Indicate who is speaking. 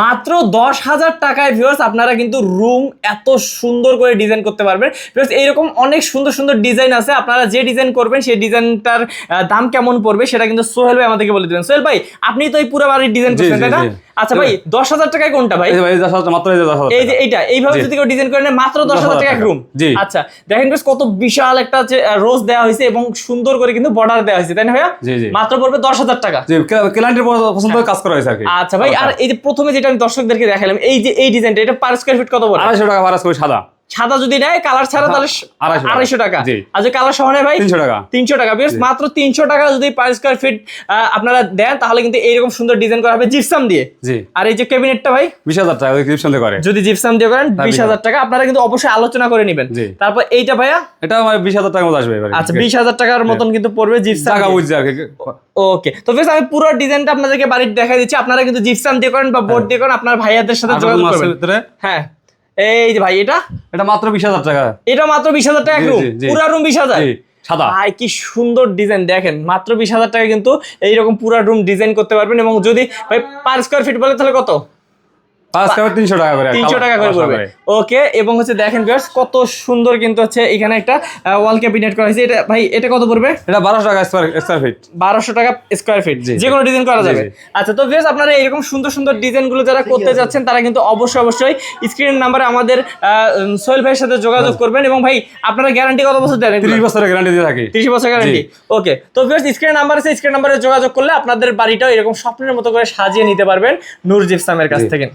Speaker 1: মাত্র দশ হাজার টাকায় ভিউয়ার্স আপনারা কিন্তু রুম এত সুন্দর করে ডিজাইন করতে পারবেন। ভিউয়ার্স এইরকম অনেক সুন্দর সুন্দর ডিজাইন আছে। আপনারা যে ডিজাইন করবেন সেই ডিজাইনটার দাম কেমন পড়বে সেটা কিন্তু সোহেল ভাই আমাদেরকে বলে দেবেন। সোহেল ভাই আপনি তো এই পুরো বাড়ির ডিজাইন করছেন তাই না। আচ্ছা ভাই দশ হাজার টাকায় কোনটা ভাই?
Speaker 2: ভাই, দশ হাজার, মাত্র এই যে
Speaker 1: যে। এইটা এইভাবে যদি কেউ ডিজাইন করে নেয় মাত্র দশ হাজার টাকা। রুম
Speaker 2: জি।
Speaker 1: আচ্ছা দেখেন বেশ কত বিশাল একটা রোজ দেওয়া হয়েছে এবং সুন্দর করে কিন্তু বর্ডার দেওয়া হয়েছে তাই না ভাইয়া?
Speaker 2: জি, জি।
Speaker 1: মাত্র পড়বে দশ হাজার টাকা।
Speaker 2: জি, ক্লায়েন্টের পছন্দ করে কাজ করা হয়েছে
Speaker 1: আচ্ছা ভাই আর এই যে প্রথমে যেটা আমি দর্শকদেরকে দেখালাম এই যে এই ডিজাইনটা এটা পার স্কোয়ার ফিট কত বলে
Speaker 2: আড়াইশো টাকা পার করে সাদা।
Speaker 1: সাদা যদি নেয় কালার ছাড়া তাহলে
Speaker 2: আড়াইশো টাকা।
Speaker 1: আর যে কালার সহ নেয় ভাই
Speaker 2: তিনশো টাকা।
Speaker 1: তিনশো টাকা। বেশ মাত্র তিনশো টাকা যদি পার স্কোয়ার ফিট আপনারা দেন তাহলে কিন্তু এইরকম সুন্দর ডিজাইন করা হবে জিপসাম দিয়ে। আর এই যে ক্যাবিনেটটা ভাই
Speaker 2: বিশ হাজার টাকা ডিসকাউন্ট করে।
Speaker 1: যদি জিপসাম দিয়ে করেন
Speaker 2: হ্যাঁ,
Speaker 1: বিশ হাজার। টাকা। আপনারা কিন্তু অবশ্যই আলোচনা করে নেবেন। তারপর এইটা ভাইয়া?
Speaker 2: এটা আমার বিশ হাজার টাকার মতো আসবে
Speaker 1: আচ্ছা বিশ হাজার টাকার মতন কিন্তু পড়বে জিপসাম
Speaker 2: টাকা বুঝছে
Speaker 1: ওকে তো বেশ আমি পুরো ডিজাইনটা আপনাদেরকে বাড়ির দেখাই দিচ্ছি। আপনারা কিন্তু জিপসাম দিয়ে করেন বা বোর্ড দিয়ে করেন আপনার ভাইয়াদের সাথে যোগাযোগ করবেন। হ্যাঁ। এই যে ভাই এটা?
Speaker 2: এটা মাত্র বিশ হাজার টাকা।
Speaker 1: এটা মাত্র বিশ হাজার টাকা রুম। পুরা রুম বিশ হাজার?
Speaker 2: সাদা।
Speaker 1: ভাই কি সুন্দর ডিজাইন দেখেন মাত্র বিশ হাজার টাকা কিন্তু এইরকম পুরা রুম ডিজাইন করতে পারবেন এবং যদি ভাই পার স্কোয়ার ফিট বলে তাহলে কত?
Speaker 2: পাঁচ টাকা তিনশো টাকা করে
Speaker 1: তিনশো টাকা করে পড়বে। ওকে এবং হচ্ছে দেখেন ভিউয়ার্স কত সুন্দর কিন্তু হচ্ছে এখানে একটা ওয়াল ক্যাবিনেট করা হয়েছে। এটা ভাই এটা কত পড়বে?
Speaker 2: এটা টাকা স্কোয়ার ফিট
Speaker 1: বারোশো টাকা স্কোয়ার ফিট যে কোনো ডিজাইন করা যাবে। আচ্ছা তো আপনারা এরকম সুন্দর সুন্দর ডিজাইনগুলো যারা করতে যাচ্ছেন তারা কিন্তু অবশ্যই অবশ্যই স্ক্রিনের নাম্বারে আমাদের সোহেল ভাইয়ের সাথে যোগাযোগ করবেন। এবং ভাই আপনারা গ্যারান্টি কত বছর দেন
Speaker 2: তিরিশ বছরের গ্যারান্টি দিয়ে থাকি।
Speaker 1: তিরিশ বছর গ্যারান্টি ওকে তো ভিউয়ার্স স্ক্রিনের নাম্বার আছে স্ক্রিন নাম্বারে যোগাযোগ করলে আপনাদের বাড়িটাও এরকম স্বপ্নের মতো করে সাজিয়ে নিতে পারবেন নূর জিপসামের কাছ থেকে।